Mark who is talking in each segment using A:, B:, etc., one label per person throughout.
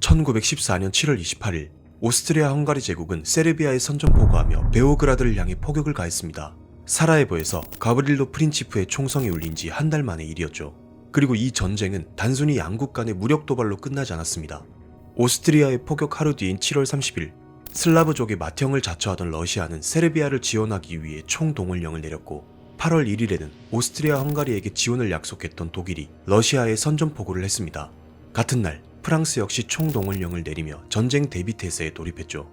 A: 1914년 7월 28일 오스트리아 헝가리 제국은 세르비아에 선전포고하며 베오그라드를 향해 포격을 가했습니다. 사라예보에서 가브릴로 프린치프의 총성이 울린 지 한 달 만의 일이었죠. 그리고 이 전쟁은 단순히 양국 간의 무력 도발로 끝나지 않았습니다. 오스트리아의 포격 하루 뒤인 7월 30일 슬라브족의 맏형을 자처하던 러시아는 세르비아를 지원하기 위해 총동원령을 내렸고 8월 1일에는 오스트리아 헝가리에게 지원을 약속했던 독일이 러시아에 선전포고를 했습니다. 같은 날 프랑스 역시 총동원령을 내리며 전쟁 대비 태세에 돌입했죠.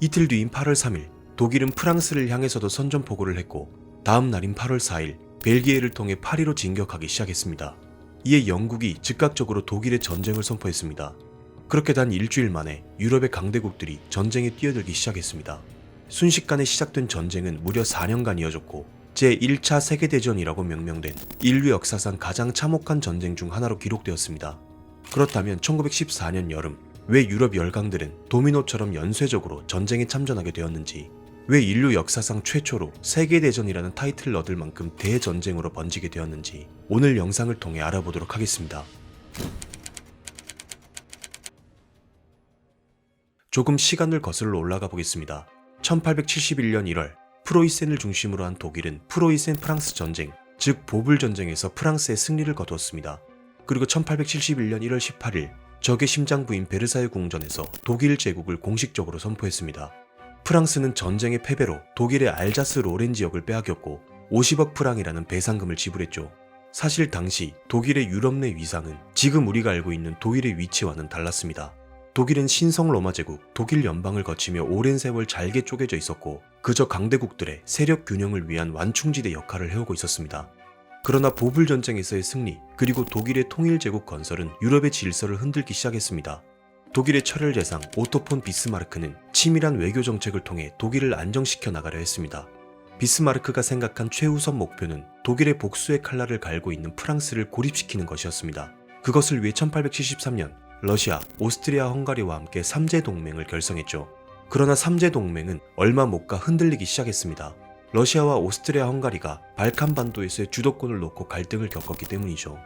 A: 이틀 뒤인 8월 3일 독일은 프랑스를 향해서도 선전포고를 했고 다음 날인 8월 4일 벨기에를 통해 파리로 진격하기 시작했습니다. 이에 영국이 즉각적으로 독일의 전쟁을 선포했습니다. 그렇게 단 일주일 만에 유럽의 강대국들이 전쟁에 뛰어들기 시작했습니다. 순식간에 시작된 전쟁은 무려 4년간 이어졌고 제1차 세계대전이라고 명명된 인류 역사상 가장 참혹한 전쟁 중 하나로 기록되었습니다. 그렇다면 1914년 여름 왜 유럽 열강들은 도미노처럼 연쇄적으로 전쟁에 참전하게 되었는지 왜 인류 역사상 최초로 세계대전이라는 타이틀을 얻을 만큼 대전쟁으로 번지게 되었는지 오늘 영상을 통해 알아보도록 하겠습니다. 조금 시간을 거슬러 올라가 보겠습니다. 1871년 1월 프로이센을 중심으로 한 독일은 프로이센 프랑스 전쟁, 즉 보불 전쟁에서 프랑스의 승리를 거두었습니다. 그리고 1871년 1월 18일 적의 심장부인 베르사유 궁전에서 독일 제국을 공식적으로 선포했습니다. 프랑스는 전쟁의 패배로 독일의 알자스 로렌 지역을 빼앗겼고 50억 프랑이라는 배상금을 지불했죠. 사실 당시 독일의 유럽 내 위상은 지금 우리가 알고 있는 독일의 위치와는 달랐습니다. 독일은 신성 로마 제국, 독일 연방을 거치며 오랜 세월 잘게 쪼개져 있었고 그저 강대국들의 세력 균형을 위한 완충지대 역할을 해오고 있었습니다. 그러나 보불 전쟁에서의 승리 그리고 독일의 통일 제국 건설은 유럽의 질서를 흔들기 시작했습니다. 독일의 철혈 재상 오토폰 비스마르크는 치밀한 외교 정책을 통해 독일을 안정시켜 나가려 했습니다. 비스마르크가 생각한 최우선 목표는 독일의 복수의 칼날을 갈고 있는 프랑스를 고립시키는 것이었습니다. 그것을 위해 1873년 러시아, 오스트리아, 헝가리와 함께 3제 동맹을 결성했죠. 그러나 3제 동맹은 얼마 못 가 흔들리기 시작했습니다. 러시아와 오스트리아, 헝가리가 발칸 반도에서의 주도권을 놓고 갈등을 겪었기 때문이죠.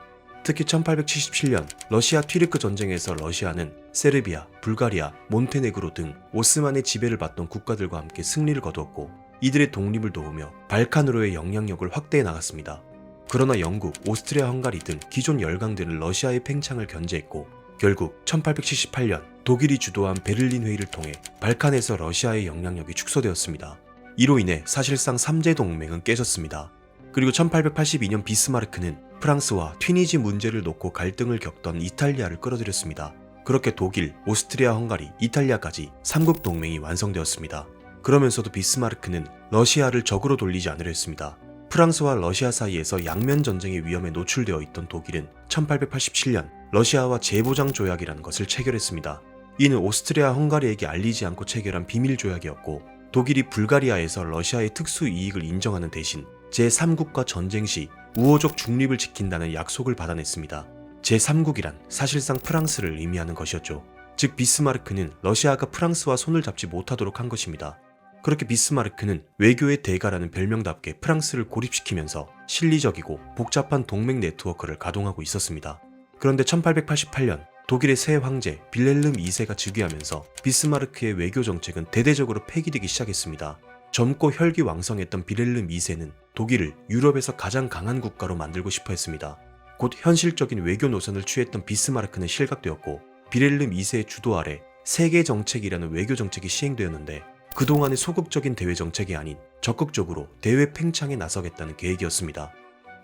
A: 특히 1877년 러시아 튀르크 전쟁에서 러시아는 세르비아, 불가리아, 몬테네그로 등 오스만의 지배를 받던 국가들과 함께 승리를 거두었고 이들의 독립을 도우며 발칸으로의 영향력을 확대해 나갔습니다. 그러나 영국, 오스트리아, 헝가리 등 기존 열강들은 러시아의 팽창을 견제했고 결국 1878년 독일이 주도한 베를린 회의를 통해 발칸에서 러시아의 영향력이 축소되었습니다. 이로 인해 사실상 3제 동맹은 깨졌습니다. 그리고 1882년 비스마르크는 프랑스와 튀니지 문제를 놓고 갈등을 겪던 이탈리아를 끌어들였습니다. 그렇게 독일, 오스트리아, 헝가리, 이탈리아까지 3국 동맹이 완성되었습니다. 그러면서도 비스마르크는 러시아를 적으로 돌리지 않으려 했습니다. 프랑스와 러시아 사이에서 양면 전쟁의 위험에 노출되어 있던 독일은 1887년 러시아와 재보장 조약이라는 것을 체결했습니다. 이는 오스트리아 헝가리에게 알리지 않고 체결한 비밀 조약이었고 독일이 불가리아에서 러시아의 특수 이익을 인정하는 대신 제3국과 전쟁 시 우호적 중립을 지킨다는 약속을 받아냈습니다. 제3국이란 사실상 프랑스를 의미하는 것이었죠. 즉 비스마르크는 러시아가 프랑스와 손을 잡지 못하도록 한 것입니다. 그렇게 비스마르크는 외교의 대가라는 별명답게 프랑스를 고립시키면서 실리적이고 복잡한 동맹 네트워크를 가동하고 있었습니다. 그런데 1888년 독일의 새 황제 빌헬름 2세가 즉위하면서 비스마르크의 외교 정책은 대대적으로 폐기되기 시작했습니다. 젊고 혈기왕성했던 빌헬름 2세는 독일을 유럽에서 가장 강한 국가로 만들고 싶어 했습니다. 곧 현실적인 외교 노선을 취했던 비스마르크는 실각되었고 빌헬름 2세의 주도 아래 세계 정책이라는 외교 정책이 시행되었는데 그동안의 소극적인 대외 정책이 아닌 적극적으로 대외 팽창에 나서겠다는 계획이었습니다.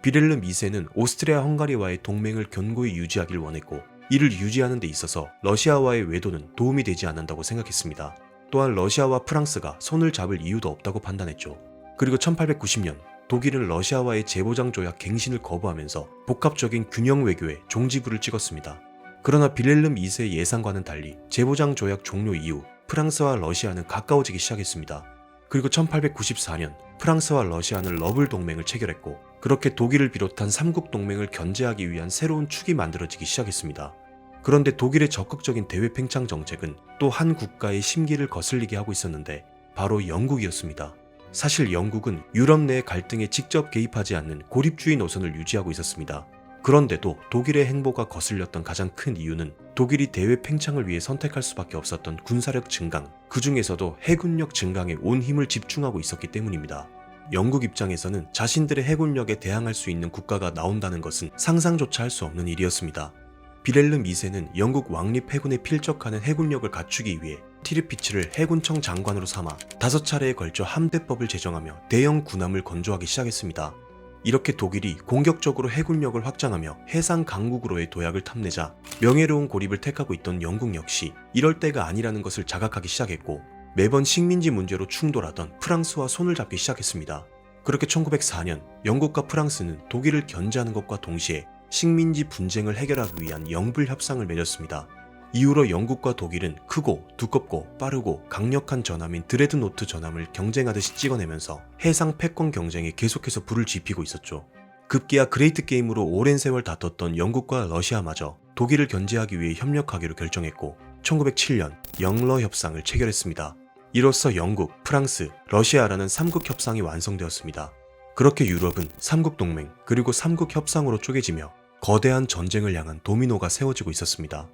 A: 비렐름 2세는 오스트리아 헝가리와의 동맹을 견고히 유지하길 원했고 이를 유지하는 데 있어서 러시아와의 외도는 도움이 되지 않는다고 생각했습니다. 또한 러시아와 프랑스가 손을 잡을 이유도 없다고 판단했죠. 그리고 1890년 독일은 러시아와의 재보장 조약 갱신을 거부하면서 복합적인 균형 외교에 종지부를 찍었습니다. 그러나 빌렐름 2세의 예상과는 달리 재보장 조약 종료 이후 프랑스와 러시아는 가까워지기 시작했습니다. 그리고 1894년 프랑스와 러시아는 러블 동맹을 체결했고 그렇게 독일을 비롯한 3국 동맹을 견제하기 위한 새로운 축이 만들어지기 시작했습니다. 그런데 독일의 적극적인 대외 팽창 정책은 또 한 국가의 심기를 거슬리게 하고 있었는데 바로 영국이었습니다. 사실 영국은 유럽 내 갈등에 직접 개입하지 않는 고립주의 노선을 유지하고 있었습니다. 그런데도 독일의 행보가 거슬렸던 가장 큰 이유는 독일이 대외 팽창을 위해 선택할 수밖에 없었던 군사력 증강, 그 중에서도 해군력 증강에 온 힘을 집중하고 있었기 때문입니다. 영국 입장에서는 자신들의 해군력에 대항할 수 있는 국가가 나온다는 것은 상상조차 할 수 없는 일이었습니다. 비렐름 2세는 영국 왕립 해군에 필적하는 해군력을 갖추기 위해 티르피츠를 해군청 장관으로 삼아 다섯 차례에 걸쳐 함대법을 제정하며 대형 군함을 건조하기 시작했습니다. 이렇게 독일이 공격적으로 해군력을 확장하며 해상 강국으로의 도약을 탐내자 명예로운 고립을 택하고 있던 영국 역시 이럴 때가 아니라는 것을 자각하기 시작했고 매번 식민지 문제로 충돌하던 프랑스와 손을 잡기 시작했습니다. 그렇게 1904년 영국과 프랑스는 독일을 견제하는 것과 동시에 식민지 분쟁을 해결하기 위한 영불 협상을 맺었습니다. 이후로 영국과 독일은 크고 두껍고 빠르고 강력한 전함인 드레드노트 전함을 경쟁하듯이 찍어내면서 해상 패권 경쟁에 계속해서 불을 지피고 있었죠. 급기야 그레이트 게임으로 오랜 세월 다퉜던 영국과 러시아마저 독일을 견제하기 위해 협력하기로 결정했고 1907년 영러 협상을 체결했습니다. 이로써 영국, 프랑스, 러시아라는 3국 협상이 완성되었습니다. 그렇게 유럽은 3국 동맹 그리고 3국 협상으로 쪼개지며 거대한 전쟁을 향한 도미노가 세워지고 있었습니다.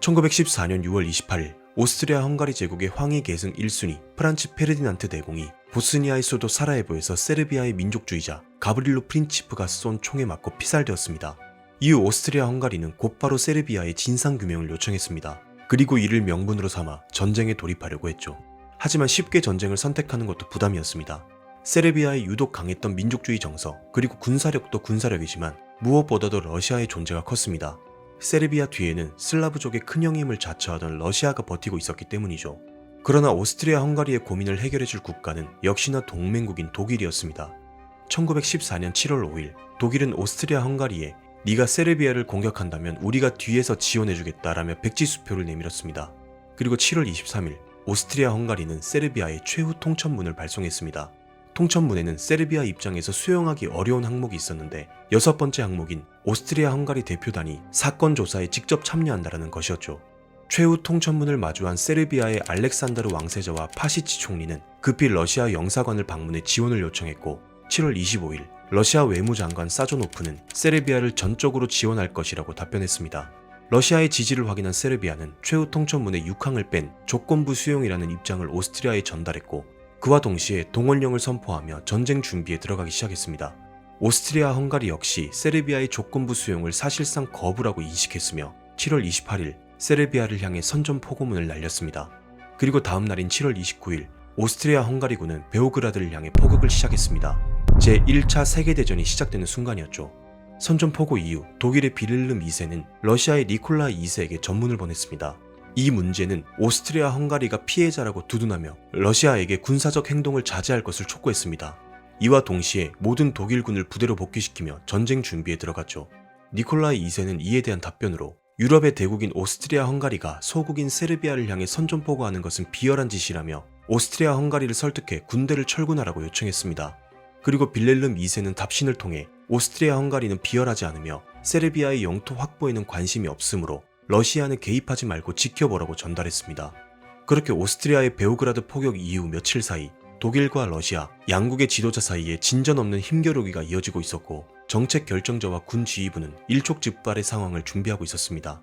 A: 1914년 6월 28일 오스트리아 헝가리 제국의 황희 계승 1순위 프란츠 페르디난트 대공이 보스니아의 수도 사라예보에서 세르비아의 민족주의자 가브릴로 프린치프가 쏜 총에 맞고 피살되었습니다. 이후 오스트리아 헝가리는 곧바로 세르비아의 진상규명을 요청했습니다. 그리고 이를 명분으로 삼아 전쟁에 돌입하려고 했죠. 하지만 쉽게 전쟁을 선택하는 것도 부담이었습니다. 세르비아의 유독 강했던 민족주의 정서 그리고 군사력도 군사력이지만 무엇보다도 러시아의 존재가 컸습니다. 세르비아 뒤에는 슬라브족의 큰 형임을 자처하던 러시아가 버티고 있었기 때문이죠. 그러나 오스트리아 헝가리의 고민을 해결해줄 국가는 역시나 동맹국인 독일이었습니다. 1914년 7월 5일 독일은 오스트리아 헝가리에 네가 세르비아를 공격한다면 우리가 뒤에서 지원해주겠다라며 백지수표를 내밀었습니다. 그리고 7월 23일 오스트리아 헝가리는 세르비아에 최후 통첩문을 발송했습니다. 통첩문에는 세르비아 입장에서 수용하기 어려운 항목이 있었는데 여섯 번째 항목인 오스트리아 헝가리 대표단이 사건 조사에 직접 참여한다라는 것이었죠. 최후 통첩문을 마주한 세르비아의 알렉산다르 왕세자와 파시치 총리는 급히 러시아 영사관을 방문해 지원을 요청했고 7월 25일 러시아 외무장관 사조노프는 세르비아를 전적으로 지원할 것이라고 답변했습니다. 러시아의 지지를 확인한 세르비아는 최후 통첩문의 6항을 뺀 조건부 수용이라는 입장을 오스트리아에 전달했고 그와 동시에 동원령을 선포하며 전쟁 준비에 들어가기 시작했습니다. 오스트리아 헝가리 역시 세르비아의 조건부 수용을 사실상 거부라고 인식했으며 7월 28일 세르비아를 향해 선전 포고문을 날렸습니다. 그리고 다음 날인 7월 29일 오스트리아 헝가리군은 베오그라드를 향해 포격을 시작했습니다. 제1차 세계대전이 시작되는 순간이었죠. 선전포고 이후 독일의 비를름 2세는 러시아의 니콜라 2세에게 전문을 보냈습니다. 이 문제는 오스트리아 헝가리가 피해자라고 두둔하며 러시아에게 군사적 행동을 자제할 것을 촉구했습니다. 이와 동시에 모든 독일군을 부대로 복귀시키며 전쟁 준비에 들어갔죠. 니콜라이 2세는 이에 대한 답변으로 유럽의 대국인 오스트리아 헝가리가 소국인 세르비아를 향해 선전포고하는 것은 비열한 짓이라며 오스트리아 헝가리를 설득해 군대를 철군하라고 요청했습니다. 그리고 빌렐름 2세는 답신을 통해 오스트리아 헝가리는 비열하지 않으며 세르비아의 영토 확보에는 관심이 없으므로 러시아는 개입하지 말고 지켜보라고 전달했습니다. 그렇게 오스트리아의 베오그라드 포격 이후 며칠 사이 독일과 러시아 양국의 지도자 사이에 진전 없는 힘겨루기가 이어지고 있었고 정책 결정자와 군 지휘부는 일촉즉발의 상황을 준비하고 있었습니다.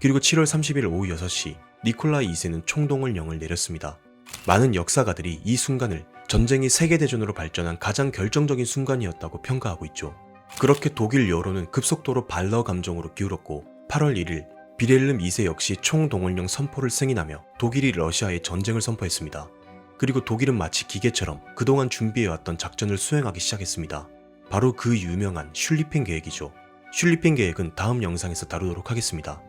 A: 그리고 7월 30일 오후 6시 니콜라이 2세는 총동원령을 내렸습니다. 많은 역사가들이 이 순간을 전쟁이 세계대전으로 발전한 가장 결정적인 순간이었다고 평가하고 있죠. 그렇게 독일 여론은 급속도로 발러 감정으로 기울었고 8월 1일 비렐름 2세 역시 총동원령 선포를 승인하며 독일이 러시아에 전쟁을 선포했습니다. 그리고 독일은 마치 기계처럼 그동안 준비해왔던 작전을 수행하기 시작했습니다. 바로 그 유명한 슐리펜 계획이죠. 슐리펜 계획은 다음 영상에서 다루도록 하겠습니다.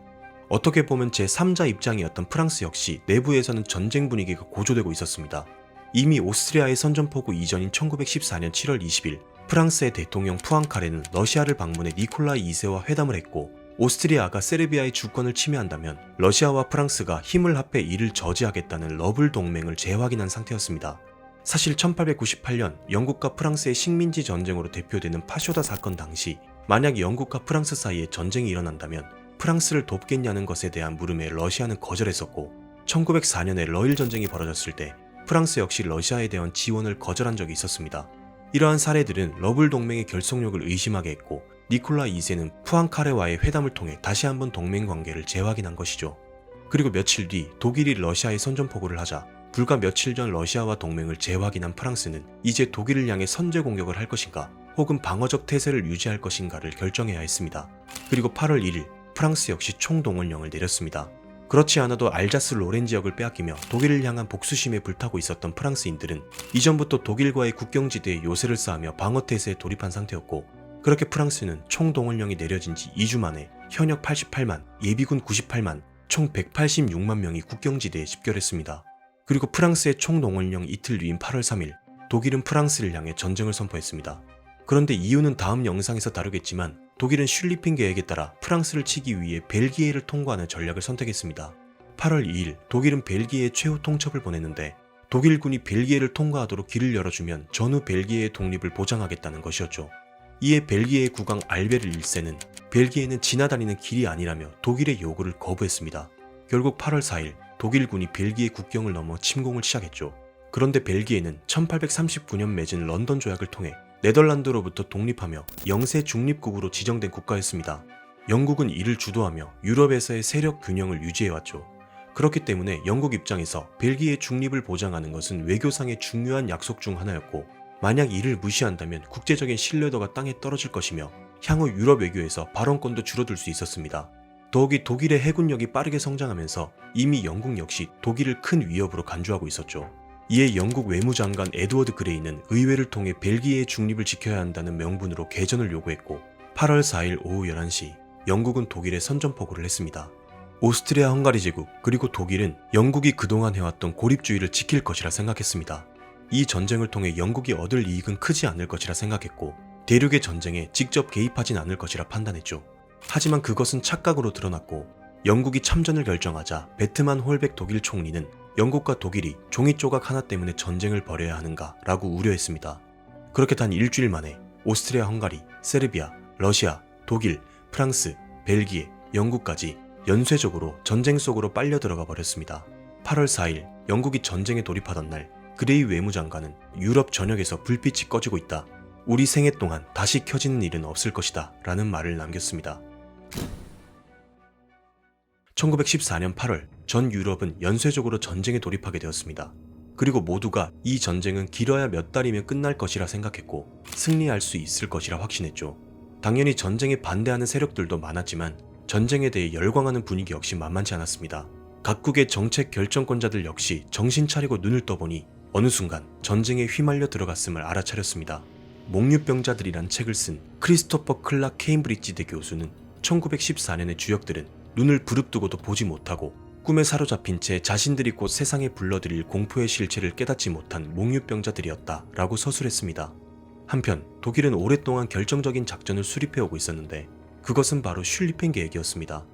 A: 어떻게 보면 제3자 입장이었던 프랑스 역시 내부에서는 전쟁 분위기가 고조되고 있었습니다. 이미 오스트리아의 선전포고 이전인 1914년 7월 20일 프랑스의 대통령 푸앙카레는 러시아를 방문해 니콜라이 2세와 회담을 했고 오스트리아가 세르비아의 주권을 침해한다면 러시아와 프랑스가 힘을 합해 이를 저지하겠다는 러블 동맹을 재확인한 상태였습니다. 사실 1898년 영국과 프랑스의 식민지 전쟁으로 대표되는 파쇼다 사건 당시 만약 영국과 프랑스 사이에 전쟁이 일어난다면 프랑스를 돕겠냐는 것에 대한 물음에 러시아는 거절했었고 1904년에 러일 전쟁이 벌어졌을 때 프랑스 역시 러시아에 대한 지원을 거절한 적이 있었습니다. 이러한 사례들은 러블 동맹의 결속력을 의심하게 했고 니콜라 2세는 푸앙카레와의 회담을 통해 다시 한번 동맹 관계를 재확인한 것이죠. 그리고 며칠 뒤 독일이 러시아에 선전포고를 하자 불과 며칠 전 러시아와 동맹을 재확인한 프랑스는 이제 독일을 향해 선제 공격을 할 것인가 혹은 방어적 태세를 유지할 것인가를 결정해야 했습니다. 그리고 8월 1일 프랑스 역시 총동원령을 내렸습니다. 그렇지 않아도 알자스 로렌 지역을 빼앗기며 독일을 향한 복수심에 불타고 있었던 프랑스인들은 이전부터 독일과의 국경지대에 요새를 쌓으며 방어태세에 돌입한 상태였고 그렇게 프랑스는 총동원령이 내려진 지 2주 만에 현역 88만, 예비군 98만, 총 186만 명이 국경지대에 집결했습니다. 그리고 프랑스의 총동원령 이틀 뒤인 8월 3일 독일은 프랑스를 향해 전쟁을 선포했습니다. 그런데 이유는 다음 영상에서 다루겠지만 독일은 슐리핑 계획에 따라 프랑스를 치기 위해 벨기에를 통과하는 전략을 선택했습니다. 8월 2일 독일은 벨기에에 최후 통첩을 보냈는데 독일군이 벨기에를 통과하도록 길을 열어주면 전후 벨기에의 독립을 보장하겠다는 것이었죠. 이에 벨기에의 국왕 알베르 1세는 벨기에는 지나다니는 길이 아니라며 독일의 요구를 거부했습니다. 결국 8월 4일 독일군이 벨기에 국경을 넘어 침공을 시작했죠. 그런데 벨기에는 1839년 맺은 런던 조약을 통해 네덜란드로부터 독립하며 영세 중립국으로 지정된 국가였습니다. 영국은 이를 주도하며 유럽에서의 세력 균형을 유지해왔죠. 그렇기 때문에 영국 입장에서 벨기에 중립을 보장하는 것은 외교상의 중요한 약속 중 하나였고 만약 이를 무시한다면 국제적인 신뢰도가 땅에 떨어질 것이며 향후 유럽 외교에서 발언권도 줄어들 수 있었습니다. 더욱이 독일의 해군력이 빠르게 성장하면서 이미 영국 역시 독일을 큰 위협으로 간주하고 있었죠. 이에 영국 외무장관 에드워드 그레이는 의회를 통해 벨기에의 중립을 지켜야 한다는 명분으로 개전을 요구했고 8월 4일 오후 11시 영국은 독일에 선전포고를 했습니다. 오스트리아 헝가리 제국 그리고 독일은 영국이 그동안 해왔던 고립주의를 지킬 것이라 생각했습니다. 이 전쟁을 통해 영국이 얻을 이익은 크지 않을 것이라 생각했고 대륙의 전쟁에 직접 개입하진 않을 것이라 판단했죠. 하지만 그것은 착각으로 드러났고 영국이 참전을 결정하자 베트만 홀백 독일 총리는 영국과 독일이 종이 조각 하나 때문에 전쟁을 벌여야 하는가 라고 우려했습니다. 그렇게 단 일주일 만에 오스트리아 헝가리, 세르비아, 러시아, 독일, 프랑스, 벨기에, 영국까지 연쇄적으로 전쟁 속으로 빨려 들어가 버렸습니다. 8월 4일 영국이 전쟁에 돌입하던 날 그레이 외무장관은 유럽 전역에서 불빛이 꺼지고 있다. 우리 생애 동안 다시 켜지는 일은 없을 것이다. 라는 말을 남겼습니다. 1914년 8월 전 유럽은 연쇄적으로 전쟁에 돌입하게 되었습니다. 그리고 모두가 이 전쟁은 길어야 몇 달이면 끝날 것이라 생각했고 승리할 수 있을 것이라 확신했죠. 당연히 전쟁에 반대하는 세력들도 많았지만 전쟁에 대해 열광하는 분위기 역시 만만치 않았습니다. 각국의 정책 결정권자들 역시 정신 차리고 눈을 떠보니 어느 순간 전쟁에 휘말려 들어갔음을 알아차렸습니다. 목류병자들이란 책을 쓴 크리스토퍼 클락 케임브리지 대 교수는 1914년의 주역들은 눈을 부릅뜨고도 보지 못하고 꿈에 사로잡힌 채 자신들이 곧 세상에 불러들일 공포의 실체를 깨닫지 못한 목류병자들이었다 라고 서술했습니다. 한편 독일은 오랫동안 결정적인 작전을 수립해오고 있었는데 그것은 바로 슐리펜 계획이었습니다.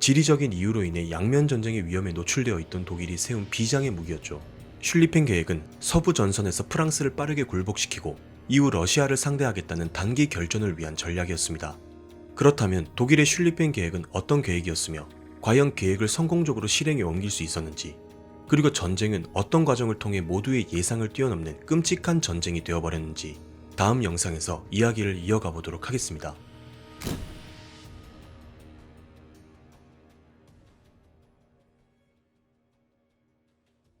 A: 지리적인 이유로 인해 양면 전쟁의 위험에 노출되어 있던 독일이 세운 비장의 무기였죠. 슐리펜 계획은 서부 전선에서 프랑스를 빠르게 굴복시키고 이후 러시아를 상대하겠다는 단기 결전을 위한 전략이었습니다. 그렇다면 독일의 슐리펜 계획은 어떤 계획이었으며 과연 계획을 성공적으로 실행에 옮길 수 있었는지 그리고 전쟁은 어떤 과정을 통해 모두의 예상을 뛰어넘는 끔찍한 전쟁이 되어버렸는지 다음 영상에서 이야기를 이어가 보도록 하겠습니다.